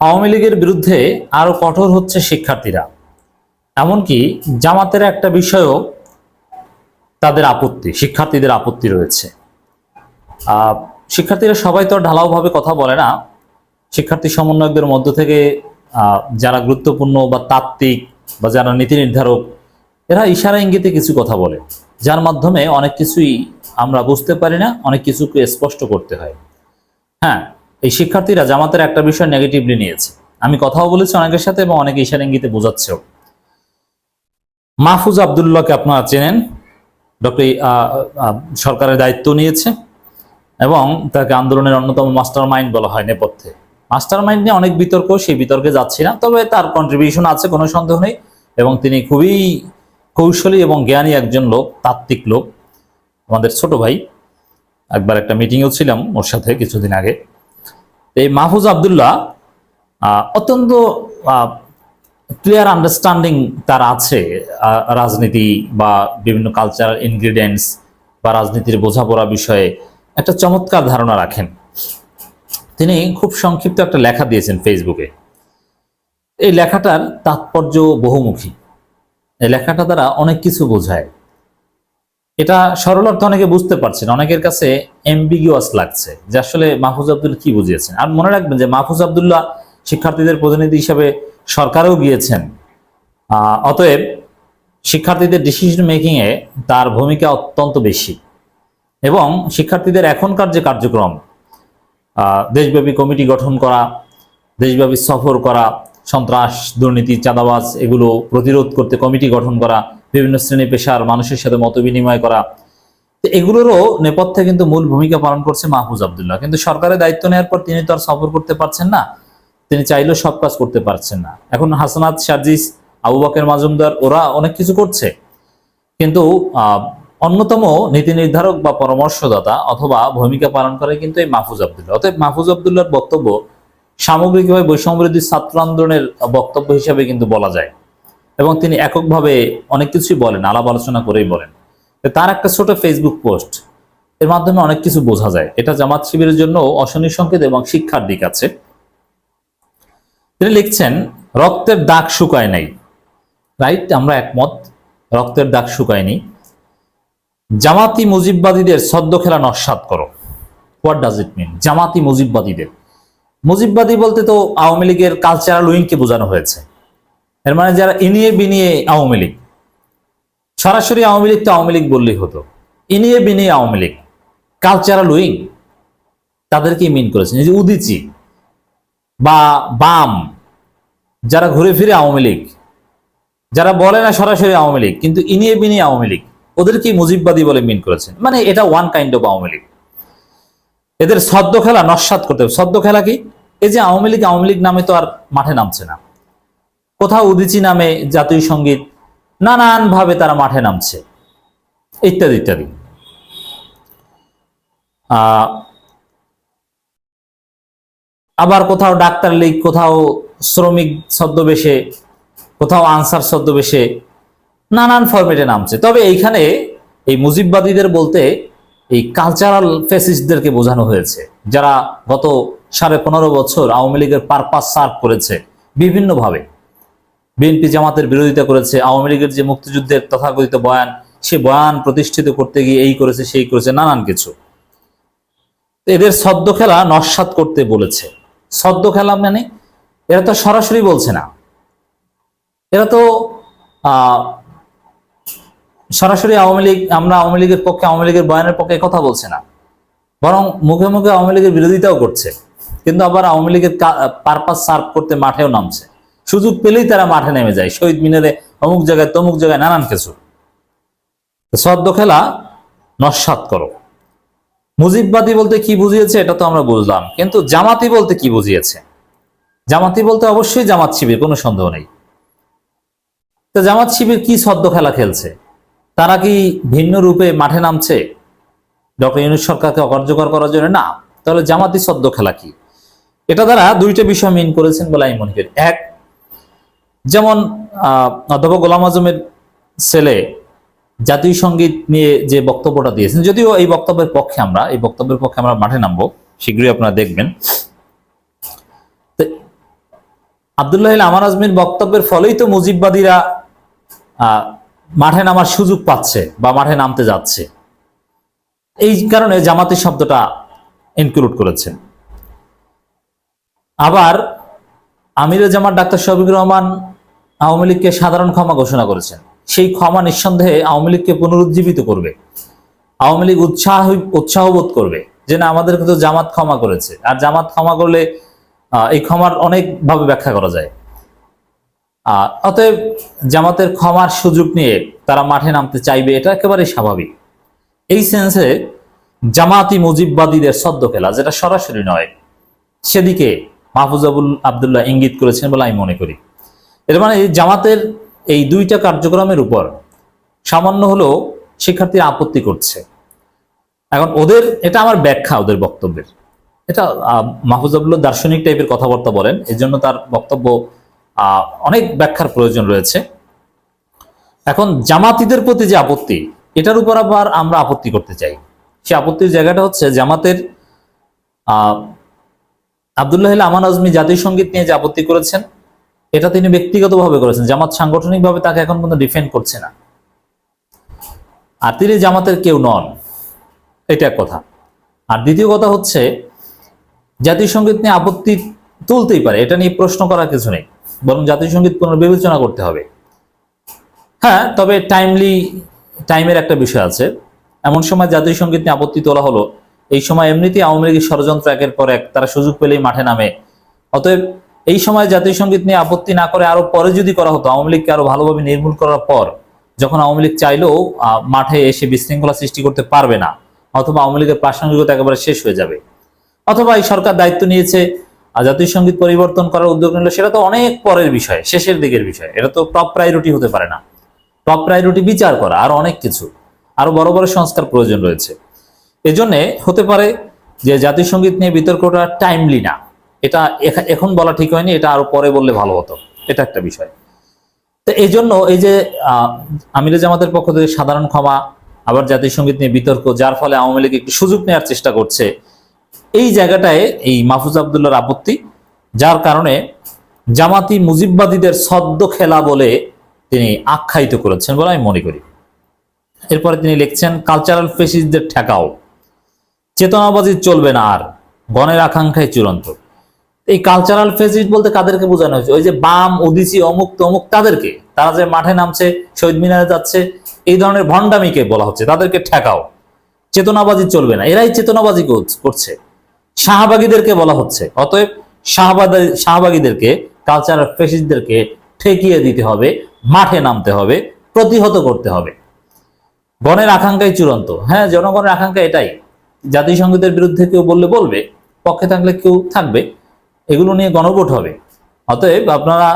আওয়ামী লীগের বিরুদ্ধে আরও কঠোর হচ্ছে শিক্ষার্থীরা। এমনকি জামাতের একটা বিষয়ও তাদের আপত্তি, শিক্ষার্থীদের আপত্তি রয়েছে। শিক্ষার্থীরা সবাই তো ঢালাওভাবে কথা বলে না। শিক্ষার্থী সমন্বয়কদের মধ্য থেকে যারা গুরুত্বপূর্ণ বা তাত্ত্বিক বা যারা নীতি নির্ধারক, এরা ইশারা ইঙ্গিতে কিছু কথা বলে, যার মাধ্যমে অনেক কিছুই আমরা বুঝতে পারি না, অনেক কিছুকে স্পষ্ট করতে হয়। হ্যাঁ এই শিক্ষার্থীরা জামাতের একটা বিষয় নেগেটিভলি নিয়েছে। আমি কথাও বলেছি অনেকের সাথে এবং অনেকে ইশারা ইঙ্গিতে বোঝাচ্ছেও। মাহফুজ আবদুল্লাহকে আপনারা চেনেন, ডক্টর সরকারের দায়িত্ব নিয়েছে এবং তাকে আন্দোলনের অন্যতম মাস্টার মাইন্ড বলা হয় নেপথ্যে। মাস্টার মাইন্ড নিয়ে অনেক বিতর্ক, সেই বিতর্কে যাচ্ছি না, তবে তার কন্ট্রিবিউশন আছে, কোনো সন্দেহ নেই এবং তিনি খুবই কৌশলী এবং জ্ঞানী একজন লোক, তাত্ত্বিক লোক। আমাদের ছোট ভাই, একবার একটা মিটিংয়েও ছিলাম ওর সাথে কিছুদিন আগে। এই মাহফুজ আবদুল্লাহ অত্যন্ত ক্লিয়ার আন্ডারস্ট্যান্ডিং তার আছে রাজনীতি বা বিভিন্ন কালচারাল ইনগ্রিডিয়েন্টস বা রাজনীতির বোঝাপড়া বিষয়ে একটা চমৎকার ধারণা রাখেন। তিনি খুব সংক্ষিপ্ত একটা লেখা দিয়েছেন ফেসবুকে এই লেখাটার তাৎপর্য বহুমুখী। এই লেখাটা দ্বারা অনেক কিছু বোঝায়। এটা সরল অর্থে অনেকে বুঝতে পারছেন, অনেকের কাছে এমবিগিউয়াস লাগছে যে আসলে মাহফুজ আব্দুল কি বুঝিয়েছেন? আর মনে রাখবেন যে মাহফুজ আবদুল্লাহ শিক্ষার্থীদের প্রতিনিধি হিসাবে সরকারেও গিয়েছেন অতএব শিক্ষার্থীদের ডিসিশন মেকিং এ তার ভূমিকা অত্যন্ত বেশি। এবং শিক্ষার্থীদের এখনকার যে কার্যক্রম দেশব্যাপী কমিটি গঠন করা, দেশব্যাপী সফর করা, সন্ত্রাস, দুর্নীতি, চাঁদাবাজ, এগুলো প্রতিরোধ করতে কমিটি গঠন করা বিভিন্ন শ্রেণি পেশার মানুষের সাথে মত বিনিময় করা এগুলোরও নেপথ্যে কিন্তু মূল ভূমিকা পালন করছে মাহফুজ আবদুল্লাহ। কিন্তু সরকারের দায়িত্ব নেওয়ার পর তিনি তো আর সফর করতে পারছেন না। তিনি চাইলেও সব কাজ করতে পারছেন না। এখন হাসানাত সার্জিস আবু বকের, মাজুমদার, ওরা অনেক কিছু করছে। কিন্তু অন্যতম নীতি নির্ধারক বা পরামর্শদাতা অথবা ভূমিকা পালন করে কিন্তু এই মাহফুজ আবদুল্লাহ। অতএব মাহফুজ আবদুল্লাহর বক্তব্য সামগ্রিকভাবে বৈষম্য বিরোধী ছাত্র আন্দোলনের বক্তব্য হিসাবে কিন্তু বলা যায়। এবং তিনি এককভাবে অনেক কিছুই বলেন, আলাপ আলোচনা করেই বলেন। তার একটা ছোট ফেসবুক পোস্ট এর মাধ্যমে অনেক কিছু বোঝা যায়। এটা জামাত শিবিরের জন্য অশনি সংকেত এবং শিক্ষার দিক আছে। তিনি লিখছেন, রক্তের দাগ শুকায় নাই। রাইট, আমরা একমত, রক্তের দাগ শুকায়নি। জামাতি মুজিববাদীদের সদ্য খেলা নস্বাত করো। হোয়াট ডাজ ইট মিন জামাতি মুজিববাদীদের। মুজিববাদী বলতে তো আওয়ামী লীগের কালচারাল উইংকে বোঝানো হয়েছে। এর মানে যারা ইনিয়ে বিনিয়ে আওয়ামী লীগ, সরাসরি আওয়ামী লীগ তো আওয়ামী লীগ বললেই হতো। ইনিয়ে বিনিয়ে আওয়ামী লীগ কালচারাল উইং তাদেরকেই মিন করেছেন। যে উদিচি বা বাম, যারা ঘুরে ফিরে আওয়ামী লীগ, যারা বলে না সরাসরি আওয়ামী লীগ, কিন্তু ইনিয়ে বিনিয়ে আওয়ামী লীগ, ওদেরকেই মুজিববাদী বলে মিন করেছেন। মানে এটা one kind of Awami League. এদের সদ্য খেলা নস্বাত করতে হবে। সদ্য খেলা কি? এই যে আওয়ামী লীগ আওয়ামী লীগ নামে তো আর মাঠে নামছে না। কোথাও উদিচি নামে জাতীয় সংগীত নানান ভাবে তারা মাঠে নামছে। ইত্যাদি ইত্যাদি। আবার কোথাও ডাক্তার লীগ, কোথাও শ্রমিক ছদ্মবেশে, কোথাও আনসার ছদ্মবেশে নানান ফরম্যাটে নামছে। তবে এইখানে এই মুজিববাদীদের বলতে এই কালচারাল ফেসিস্টদেরকে বোঝানো হয়েছে, যারা গত সাড়ে পনেরো বছর আওয়ামী লীগের পারপাস সার্ভ করেছে বিভিন্নভাবে। বিএনপি জামাতের বিরোধিতা করেছে, আওয়ামী লীগের যে মুক্তিযুদ্ধের তথাকথিত বয়ান, সে বয়ান প্রতিষ্ঠিত করতে গিয়ে এই করেছে, সেই করেছে নানান কিছু। এদের সদ্য খেলা নস্বাত করতে বলেছে। সদ্য খেলা মানে এরা তো সরাসরি বলছে না। এরা তো সরাসরি আওয়ামী লীগ, আমরা আওয়ামী লীগের পক্ষে, আওয়ামী লীগের বয়ানের পক্ষে কথা বলছে না। বরং মুখে মুখে আওয়ামী লীগের বিরোধিতাও করছে। কিন্তু আবার আওয়ামী লীগের পারপাস সার্ভ করতে মাঠেও নামছে। সুযোগ পেলেই তারা মাঠে নেমে যায়। শহীদ মিনারে অমুক জায়গায় তমুক জায়গায় নানান কিছু। সদ্য খেলা নস্বাত করো। মুজিববাদী বলতে কি বুঝিয়েছে এটা তো আমরা বুঝলাম, কিন্তু জামাতি বলতে কি বুঝিয়েছে? জামাতি বলতে অবশ্যই জামাত শিবির, কোনো সন্দেহ নেই। তো জামাত শিবির কি সদ্য খেলা খেলছে? তারা কি ভিন্ন রূপে মাঠে নামছে? ডক্টর ইউনুস সরকারকে অকার্যকর করার জন্য? না। তাহলে জামাতি সদ্য খেলা কি? এটা দ্বারা দুইটা বিষয় মিন করেছেন বলে আমি মনে করি। এক যেমন অধ্যাপক গোলাম আজমের ছেলে জাতীয় সংগীত নিয়ে যে বক্তব্যটা দিয়েছেন, যদিও এই বক্তব্যের পক্ষে আমরা, এই বক্তব্যের পক্ষে আমরা মাঠে নামবো, শীঘ্রই আপনারা দেখবেন। আবদুল্লাহ আমার আজমির বক্তব্যের ফলেই তো মুজিববাদীরা মাঠে নামার সুযোগ পাচ্ছে বা মাঠে নামতে যাচ্ছে। এই কারণে জামাতি শব্দটা ইনক্লুড করেছে আবার আমিরে জামাত ডাক্তার শফিকুর রহমান আওয়ামী লীগকে সাধারণ ক্ষমা ঘোষণা করেছেন। সেই ক্ষমা নিঃসন্দেহে আওয়ামী লীগকে পুনরুজ্জীবিত করবে। আওয়ামী লীগ উৎসাহ উৎসাহ বোধ করবে যে না আমাদেরকে তো জামাত ক্ষমা করেছে। আর জামাত ক্ষমা করলে এই ক্ষমার অনেকভাবে ব্যাখ্যা করা যায়। অতএব জামাতের ক্ষমার সুযোগ নিয়ে তারা মাঠে নামতে চাইবে, এটা একেবারে স্বাভাবিক। এই সেন্সে জামাতি মুজিববাদীদের সদ্য খেলা যেটা সরাসরি নয়, সেদিকে মাহফুজাবুল আবদুল্লাহ ইঙ্গিত করেছেন বলে আমি মনে করি। এর মানে জামাতের এই দুইটা কার্যক্রমের উপর সামান্য হলেও শিক্ষার্থীরা আপত্তি করছে। এখন ওদের, এটা আমার ব্যাখ্যা ওদের বক্তব্যের। এটা মাহফুজাবুল্লাহ দার্শনিক টাইপের কথাবার্তা বলেন এই জন্য তার বক্তব্য অনেক ব্যাখ্যার প্রয়োজন রয়েছে। এখন জামাতিদের প্রতি যে আপত্তি, এটার উপর আবার আমরা আপত্তি করতে চাই। সে আপত্তির জায়গাটা হচ্ছে জামাতের আহ আবদুল্লাহ আমান আজমি জাতীয় সংগীত নিয়ে যে আপত্তি করেছেন এটা তিনি ব্যক্তিগতভাবে করেছেন। জামাত সাংগঠনিকভাবে তাকে এখন পর্যন্ত ডিফেন্ড করছে না। আর তিনি জামাতের কেউ নন। এটা কথা। আর দ্বিতীয় কথা হচ্ছে জাতীয় সংগীত নিয়ে আপত্তি তুলতেই পারে, এটা নিয়ে প্রশ্ন করার কিছু নেই। বরং জাতীয় সংগীত পুনর্বিবেচনা করতে হবে। হ্যাঁ তবে টাইমলি টাইমের একটা বিষয় আছে। এমন সময় জাতীয় সংগীত নিয়ে আপত্তি তোলা হলো, এই সময় এমনিতেই আওয়ামী লীগের ষড়যন্ত্র একের পর এক, তারা সুযোগ পেলেই মাঠে নামে। অতএব এই সময় জাতীয় সংগীত নিয়ে আপত্তি না করে আরও পরে যদি করা হতো, আওয়ামী লীগকে আরও ভালোভাবে নির্মূল করার পর, যখন আওয়ামী লীগ চাইলেও মাঠে এসে বিশৃঙ্খলা সৃষ্টি করতে পারবে না, অথবা আওয়ামী লীগের প্রাসঙ্গিকতা একেবারে শেষ হয়ে যাবে। অথবা এই সরকার দায়িত্ব নিয়েছে জাতীয় সংগীত পরিবর্তন করার উদ্যোগ নিল সেটা তো অনেক পরের বিষয়, শেষের দিকের বিষয়, এটা তো টপ প্রায়োরিটি হতে পারে না। টপ প্রায়োরিটি বিচার করা, আর অনেক কিছু, আরও বড় বড় সংস্কার প্রয়োজন রয়েছে। এজন্যে হতে পারে যে জাতীয় সংগীত নিয়ে বিতর্কটা টাইমলি না। এটা এখন বলা ঠিক হয়নি, এটা আরও পরে বললে ভালো হতো। এটা একটা বিষয়। তো এই জন্য এই যে আমিরে জামাতের পক্ষ থেকে সাধারণ ক্ষমা, আবার জাতীয় সংগীত নিয়ে বিতর্ক, যার ফলে আওয়ামী লীগ একটু সুযোগ নেওয়ার চেষ্টা করছে, এই জায়গাটায় এই মাহফুজ আবদুল্লাহর আপত্তি, যার কারণে জামাতি মুজিববাদীদের সদ্য খেলা বলে তিনি আখ্যায়িত করেছেন বলে আমি মনে করি। এরপরে তিনি লিখছেন, কালচারাল ফেসিসদের ঠেকাও। চেতনাবাজি চলবে না আর, গণের আকাঙ্ক্ষায় চূড়ান্ত। এই কালচারাল ফেসিস বলতে কাদেরকে বোঝানো হয়েছে? ওই যে বাম ওদিসি অমুক, তমুক, তাদেরকে। তারা যে মাঠে নামছে, শহীদ মিনারে যাচ্ছে, এই ধরনের ভণ্ডামিকে বলা হচ্ছে, তাদেরকে ঠেকাও। চেতনাবাজি চলবে না। এরাই চেতনাবাজি করছ- শাহবাগীদেরকে বলা হচ্ছে। অতএব শাহবাদী, শাহবাগীদেরকে কালচারাল ফেসিসদেরকে ঠেকিয়ে দিতে হবে, মাঠে নামতে হবে, প্রতিহত করতে হবে। গণের আকাঙ্ক্ষাই চূড়ান্ত। হ্যাঁ জনগণের আকাঙ্ক্ষা এটাই। জাতীয় সঙ্গীতের বিরুদ্ধে কেউ বললে বলবে, পক্ষে থাকলে কেউ থাকবে। এগুলো নিয়ে গণভোট হবে। অতএব আপনারা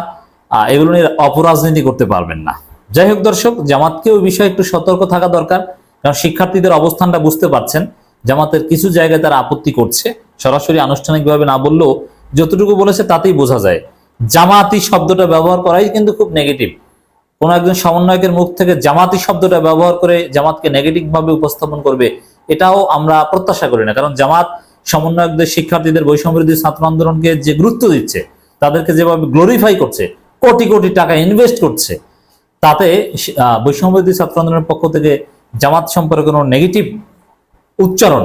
এগুলো নিয়ে অপরাজনীতি করতে পারবেন না। যাই হোক দর্শক, জামাতকে ওই বিষয়ে একটু সতর্ক থাকা দরকার। কারণ শিক্ষার্থীদের অবস্থানটা বুঝতে পারছেন, জামাতের কিছু জায়গায় তারা আপত্তি করছে। সরাসরি আনুষ্ঠানিকভাবে না বললেও যতটুকু বলেছে তাতেই বোঝা যায়। জামাতি শব্দটা ব্যবহার করাই কিন্তু খুব নেগেটিভ কোনো একজন সমন্বয়কের মুখ থেকে জামাতি শব্দটা ব্যবহার করে জামাতকে নেগেটিভ ভাবে উপস্থাপন করবে, এটাও আমরা প্রত্যাশা করি না। কারণ জামাত সমন্বয়কদের শিক্ষার্থীদের বৈষম্যবিরোধী ছাত্র আন্দোলনকে যে গুরুত্ব দিচ্ছে তাদেরকে যেভাবে গ্লোরিফাই করছে কোটি কোটি টাকা ইনভেস্ট করছে তাতে আহ, বৈষম্যবিরোধী ছাত্র আন্দোলনের পক্ষ থেকে জামাত সম্পর্কে কোনো নেগেটিভ উচ্চারণ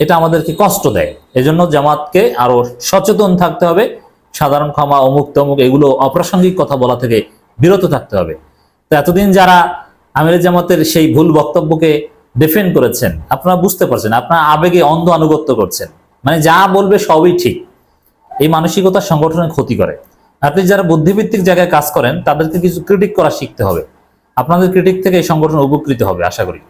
এটা আমাদেরকে কষ্ট দেয়। এজন্য জামাতকে আরও সচেতন থাকতে হবে সাধারণ ক্ষমা অমুক তমুক এগুলো অপ্রাসঙ্গিক কথা বলা থেকে বিরত থাকতে হবে। তো এতদিন যারা আমির জামাতের সেই ভুল বক্তব্যকে ডিফেন্ড করেছেন। আপনারা বুঝতে পারছেন, আপনার আবেগে অন্ধ আনুগত্য করছেন। মানে যা বলবে সবই ঠিক। এই মানসিকতা সংগঠনের ক্ষতি করে। আপনি যারা বুদ্ধিভিত্তিক জায়গায় কাজ করেন, তাদেরকে কিছু ক্রিটিক করা শিখতে হবে। আপনাদের ক্রিটিক থেকে এই সংগঠন উপকৃত হবে, আশা করি।